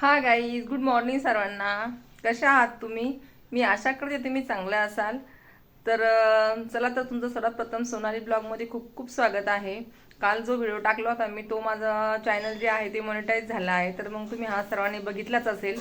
हा guys good morning सर्वांना. कशा आहात तुम्ही? मी आशा करते तुम्ही चांगल्या असाल. तर चला तर तुमचं सर्वात प्रथम सोनाली ब्लॉगमध्ये खूप खूप स्वागत आहे. काल जो व्हिडिओ टाकला होता मी तो माझा चॅनल जे आहे ते मॉनिटाईज झाला आहे. तर मग तुम्ही हा सर्वांनी बघितलाच असेल.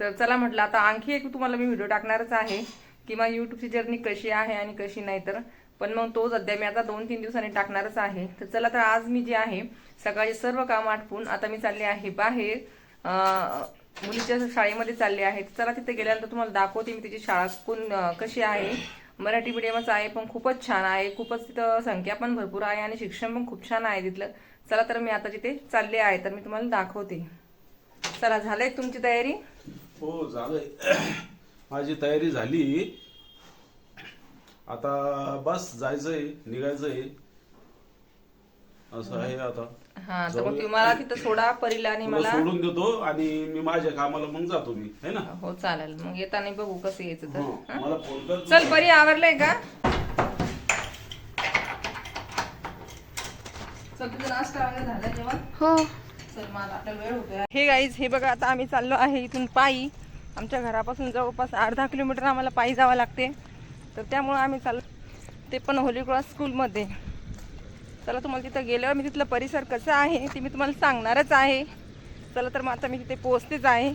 तर चला म्हटलं आता आणखी एक तुम्हाला मी व्हिडिओ टाकणारच आहे किंवा यूट्यूबची जर्नी कशी आहे आणि कशी नाही तर. पण मग तो सध्या मी आता दोन तीन दिवसांनी टाकणारच आहे. तर चला तर आज मी जे आहे सकाळी सर्व काम आटपून आता मी चालले आहे बाहेर. मुलीच्या शाळेमध्ये चालले आहेत. चला तिथे गेल्यानंतर तुम्हाला दाखवते मी तिची शाळा कोण कशी आहे. मराठी मिडियमच आहे पण खूपच छान आहे. खूपच तिथं संख्या पण भरपूर आहे आणि शिक्षण पण खूप छान आहे तिथलं. चला तर मी आता तिथे चालले आहे तर मी तुम्हाला दाखवते. चला झालंय तुमची तयारी? हो झालंय. माझी तयारी झाली. आता बस जायचंय निघायचंय. असं आहे आता. हा तर मग तुम्हाला तिथं सोडा परीला आणि तुला मला. सोडून देतो आणि मी माझ्या कामाला मग जातो मी है ना? हो चालेल. मग येताना बघू कसं यायचं तर. हो, हं? मला फोन कर. चल परी आवरलंय का? चल तुझं नाश्ता वगैरे झाला जेवण? हो. चल मला आता वेळ होतोय. हे गाईज हे बघा आता आम्ही चाललो आहे इथून पायी. आमच्या घरापासून जवळपास अर्धा किलोमीटर आम्हाला पायी जावं लागते. तर त्यामुळं आम्ही चाललो. ते पण होली क्रॉस स्कूलमध्ये चला तुम्हाला तिथं गेल्यावर मी तिथलं परिसर कसं आहे ते मी तुम्हाला सांगणारच आहे. चला तर मग आता मी तिथे पोहोचतेच आहे.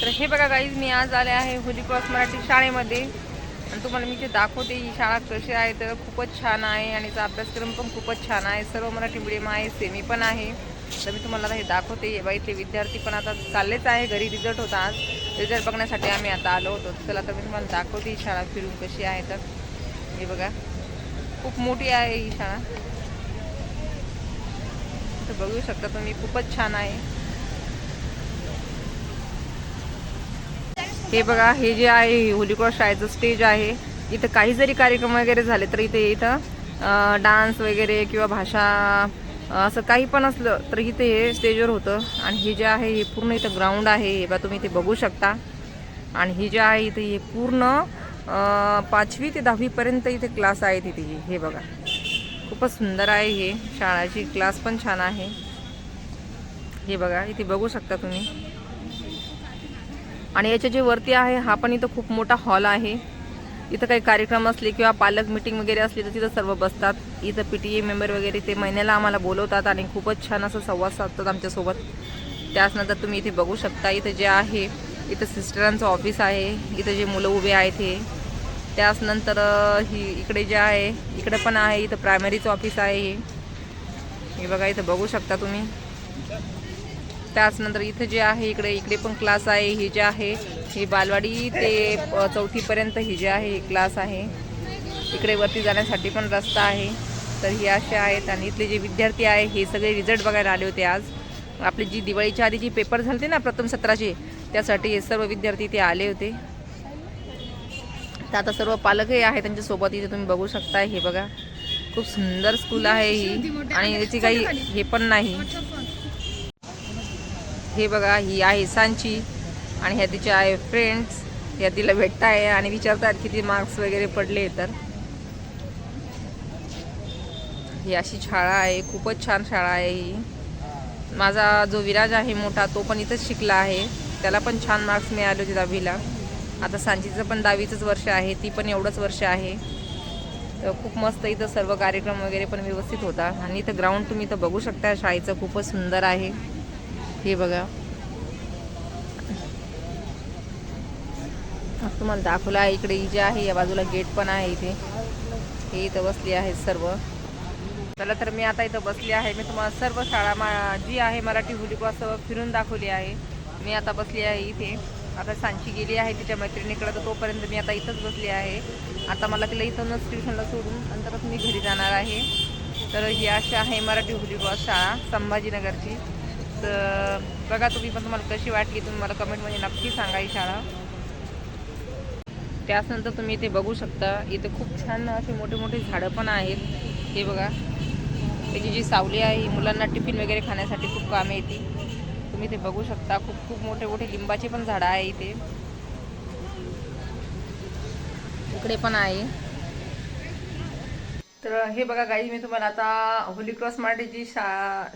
तर हे बघा गाईज मी आज आले आहे होली क्रॉस मराठी शाळेमध्ये. आणि तुम्हाला मी ते दाखवते ही शाळा कशी आहे तर खूपच छान आहे आणि याचा अभ्यासक्रम पण खूपच छान आहे. सर्व मराठी मिडियम आहे सेमी पण आहे. तर मी तुम्हाला आता हे दाखवते. हे बघा इथले विद्यार्थी पण आता चाललेच आहे. घरी रिझल्ट होता आज. रिझल्ट बघण्यासाठी आम्ही आता आलो होतो. चला तर मी तुम्हाला दाखवते ही शाळा फिरून कशी आहे तर. हे बघा. खूप मोठी आहे ही शाळा. तर बघू शकता तुम्ही खूपच छान आहे. हे बघा हे जे आहे हे शाळेचं स्टेज आहे. इथं काही जरी कार्यक्रम वगैरे झाले तर इथे इथं डान्स वगैरे किंवा भाषा असं काही पण असलं तर इथे हे स्टेजवर होतं. आणि हे जे आहे हे पूर्ण इथं ग्राउंड आहे. हे बा तुम्ही इथे बघू शकता. आणि ही जे आहे इथे हे पूर्ण पाचवी ते दहावीपर्यंत इथे क्लास आहेत इथे हे- बघा. खूपच सुंदर आहे हे. शाळाची क्लास पण छान आहे. हे बघा इथे बघू शकता तुम्ही. आणि याच्या जे वरती आहे हा पण इथं खूप मोठा हॉल आहे. इथं काही कार्यक्रम असले किंवा पालक मिटिंग वगैरे असली तर तिथं सर्व बसतात. इथं पी टी ए मेंबर वगैरे ते महिन्याला आम्हाला बोलवतात आणि खूपच छान असं संवाद साधतात आमच्यासोबत. त्याचनंतर तुम्ही इथे बघू शकता इथं जे आहे इथं सिस्टरांचं ऑफिस आहे. इथं जे मुलं उभे आहेत हे. त्याचनंतर ही इकडे जे आहे इकडे पण आहे इथं प्रायमरीचं ऑफिस आहे हे. हे बघा इथं बघू शकता तुम्ही. त्याचनंतर इथं जे आहे इकडे इकडे पण क्लास आहे हे जे आहे हे बालवाडी ते चौथीपर्यंत ही जे आहे हे क्लास आहे. इकडे वरती जाण्यासाठी पण रस्ता आहे. तर हे असे आहेत आणि इथले जे विद्यार्थी आहे हे सगळे रिझल्ट बघायला आले होते आज. आपली जी दिवाळीच्या आधी जी पेपर झाले ना प्रथम सत्राचे त्यासाठी हे सर्व विद्यार्थी इथे आले होते. तर आता सर्व पालकही आहे त्यांच्यासोबत इथे तुम्ही बघू शकता हे बघा खूप सुंदर स्कूल आहे ही. आणि याची काही हे पण नाही. हे बघा ही आहे सांची. आणि ह्या तिचे आहे फ्रेंड्स ह्या तिला भेटताय आणि विचारतात किती मार्क्स वगैरे पडले तर. ही अशी शाळा आहे खूपच छान शाळा आहे ही. माझा जो विराज आहे मोठा तो पण इथंच शिकला आहे. त्याला पण छान मार्क्स मिळाले होते दहावीला. आता सांचीचं पण दहावीचंच वर्ष आहे ती पण एवढंच वर्ष आहे. तर खूप मस्त इथं सर्व कार्यक्रम वगैरे पण व्यवस्थित होता. आणि इथं ग्राउंड तुम्ही इथं बघू शकता शाळेचं खूपच सुंदर आहे. हे बघा. तुम्हाला दाखवलं आहे इकडे ही जे आहे या बाजूला गेट पण आहे इथे. हे इथं बसली आहेत सर्व. चला तर मी आता इथं बसली आहे. मी तुम्हाला सर्व शाळा मा जी आहे मराठी हुली सर्व फिरून दाखवली आहे. मी आता बसली आहे इथे. आता सांची गेली आहे तिच्या मैत्रिणीकडे तर तोपर्यंत मी आता इथंच बसली आहे. आता मला तिला इथूनच ट्युशनला सोडून नंतरच मी घरी जाणार आहे. तर ही अशी आहे मराठी हुली शाळा संभाजीनगरची. तर बघा तुम्ही पण तुम्हाला कशी वाटली तुम्ही मला कमेंटमध्ये नक्की सांगा ही शाळा. त्याचनंतर तुम्ही इथे बघू शकता इथे खूप छान असे मोठे मोठे झाडं पण आहेत. हे बघा. त्याची जी सावली आहे ही मुलांना टिफिन वगैरे खाण्यासाठी खूप कामे येते तुम्ही ते बघू शकता. खूप खूप मोठे मोठे लिंबाचे पण झाडं आहे इथे. इकडे पण आहे. तर हे बघा गाई मी तुम्हाला आता होली क्रॉस मराठीची शा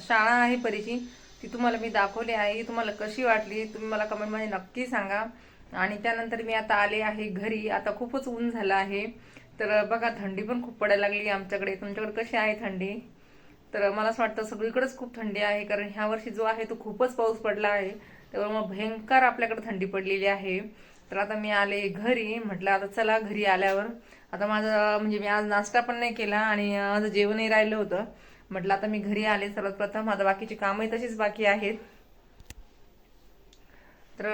शाळा आहे परीची ती तुम्हाला मी दाखवली आहे. तुम्हाला कशी वाटली तुम्ही मला कमेंटमध्ये नक्की सांगा. आणि त्यानंतर मी आता आले आहे घरी. आता खूपच ऊन झालं आहे. तर बघा थंडी पण खूप पडायला लागली आमच्याकडे. तुमच्याकडे कशी आहे थंडी? तर मला असं वाटतं सगळीकडेच खूप थंडी आहे कारण ह्या वर्षी जो आहे तो खूपच पाऊस पडला आहे. त्यामुळे भयंकर आपल्याकडे थंडी पडलेली आहे. तर आता मी आले घरी म्हटलं आता चला घरी आल्यावर. आता माझं म्हणजे मी आज नाश्ता पण नाही केला आणि माझं जेवणही राहिलं होतं. म्हटलं आता मी घरी आले सर्वात प्रथम आता बाकीची कामही तशीच बाकी आहेत. तर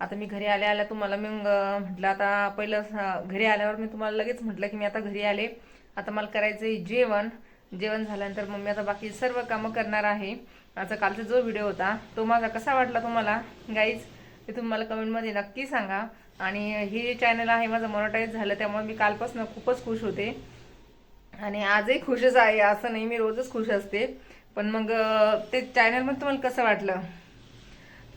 आता मी घरी आल्या आल्या तुम्हाला मी म्हटलं आता पहिलं घरी आल्यावर मी तुम्हाला लगेच म्हटलं की मी आता घरी आले. आता मला करायचं आहे जेवण. जेवण झाल्यानंतर मग मी आता बाकी सर्व कामं करणार आहे. माझा कालचा जो व्हिडिओ होता तो माझा कसा वाटला तुम्हाला? गाईज ते तुम्हाला कमेंटमध्ये नक्की सांगा. आणि हे जे चॅनल आहे माझं मोनोटाईज झालं त्यामुळे मी कालपासून खूपच खुश होते. आणि आजही खुशच आहे असं नाही मी रोजच खुश असते. पण मग ते चॅनलमध्ये तुम्हाला कसं वाटलं?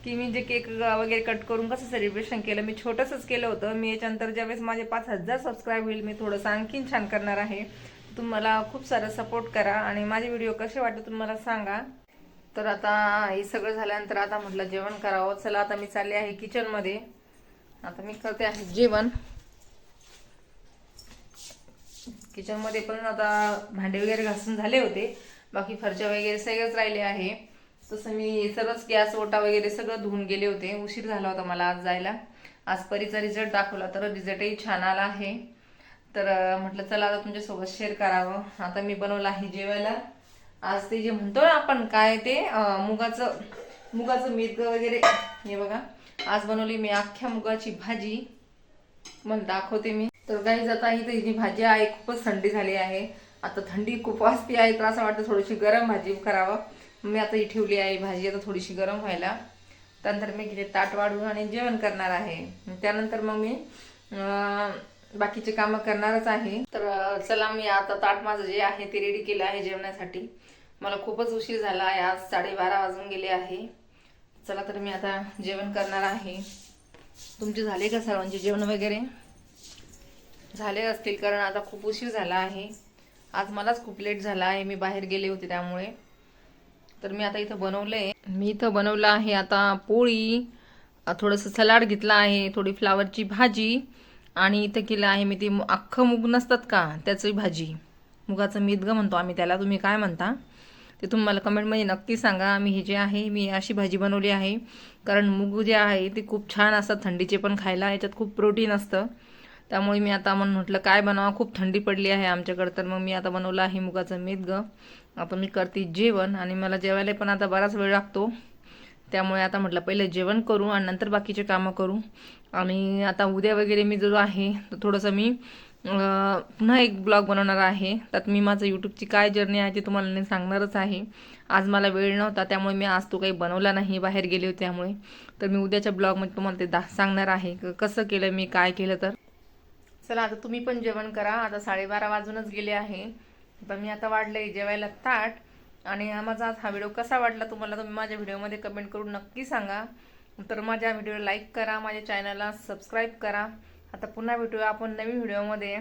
की मी जे केक वगैरे कट करून कसं सेलिब्रेशन केलं? मी छोटंसंच केलं होतं. मी याच्यानंतर ज्यावेळेस माझे पाच हजार सबस्क्राईब होईल मी थोडंसं आणखीन छान करणार आहे. तुम्ही मला खूप सारा सपोर्ट करा आणि माझे व्हिडिओ कसे वाटत तुम्ही मला सांगा. तर आता हे सगळं झाल्यानंतर आता म्हटलं जेवण करावं. चला आता मी चालले आहे किचनमध्ये आता मी करते आहे जेवण. किचनमध्ये पण आता भांडे वगैरे घासून झाले होते. बाकी फरच्या वगैरे सगळंच राहिले आहे. तसं मी सर्वच गॅस ओटा वगैरे सगळं धुवून गेले होते. उशीर झाला होता मला आज जायला. आज परीचा रिझल्ट दाखवला तर रिझल्टही छान आला आहे. तर म्हटलं चला आता तुमच्यासोबत शेअर करावं. आता मी बनवलं आहे जेवायला. आज ते जे म्हणतो ना आपण काय ते मुगाचं मुगाचं मीठ वगैरे. हे बघा आज बनवली मी अख्ख्या मुगाची भाजी. मग दाखवते मी. तर काही जाता ही तर जी भाजी आहे खूपच थंडी झाली आहे. आता थंडी खूप वाजती आहे तर असं वाटतं थोडीशी गरम भाजी करावं. मी आता ही ठेवली आहे भाजी आता थोडीशी गरम व्हायला. त्यानंतर मी घेते ताट वाढून आणि जेवण करणार आहे. त्यानंतर मग मी बाकीचे कामं करणारच आहे. तर चला मी आता ताट माझं जे आहे ते रेडी केलं आहे जेवणासाठी. मला खूपच उशीर झाला आहे आज साडेबारा वाजून गेले आहे. चला तर मी आता जेवण करणार आहे. तुमचे झाले का सर्वांचे जेवण वगैरे? झाले असतील कारण आता खूप उशीर झाला आहे. आज मलाच खूप लेट झाला आहे मी बाहेर गेले होते त्यामुळे. तर मी आता इथं बनवलं आहे मी इथं बनवलं आहे आता पोळी. थोडंसं सलाड घेतलं आहे थोडी फ्लावरची भाजी. आणि इथं केलं आहे मी ते अख्खं मूग नसतात का? त्याची भाजी. मुगाचं मिदगं म्हणतो आम्ही त्याला. तुम्ही काय म्हणता? ते तुम्हाला कमेंटमध्ये नक्की सांगा. मी हे जे आहे मी अशी भाजी बनवली आहे. कारण मूग जे आहे ते खूप छान असतात. थंडीचे पण खायला याच्यात खूप प्रोटीन असतं. त्यामुळे मी आता म्हणून म्हटलं काय बनावं? खूप थंडी पडली आहे आमच्याकडं. तर मग मी आता बनवलं आहे मुगाचं मेदगं आता मी करते जेवण आणि मला जेवायला पण आता बराच वेळ लागतो. त्यामुळे आता म्हटलं पहिले जेवण करू आणि नंतर बाकीचे कामं करू. आणि आता उद्या वगैरे मी जो आहे तर थोडंसं मी पुन्हा एक ब्लॉग बनवणार आहे. त्यात मी माझं यूट्यूबची काय जर्नी आहे ते तुम्हाला नाही सांगणारच आहे. आज मला वेळ नव्हता त्यामुळे मी आज तो काही बनवला नाही बाहेर गेले होते त्यामुळे. तर मी उद्याच्या ब्लॉगमध्ये तुम्हाला ते दा सांगणार आहे क- कसं केलं मी काय केलं तर. चला आता तुम्ही पण जेवण करा. आता साडेबारा वाजूनच गेले आहे. तर मी आता वाढलंय जेवायला ताट. आणि माझा आज हा व्हिडिओ कसा वाटला तुम्हाला तुम्ही माझ्या व्हिडिओमध्ये कमेंट करून नक्की सांगा. तर माझ्या व्हिडिओला लाईक करा माझ्या चॅनलला सबस्क्राईब करा. आता पुन्हा भेटूया आपण नवीन व्हिडिओमध्ये.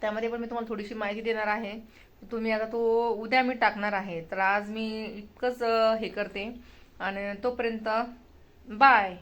त्यामध्ये पण मी तुम्हाला थोडीशी माहिती देणार आहे. तुम्ही आता तो उद्या मी टाकणार आहे. तर आज मी इतकंच हे करते. आणि तोपर्यंत बाय.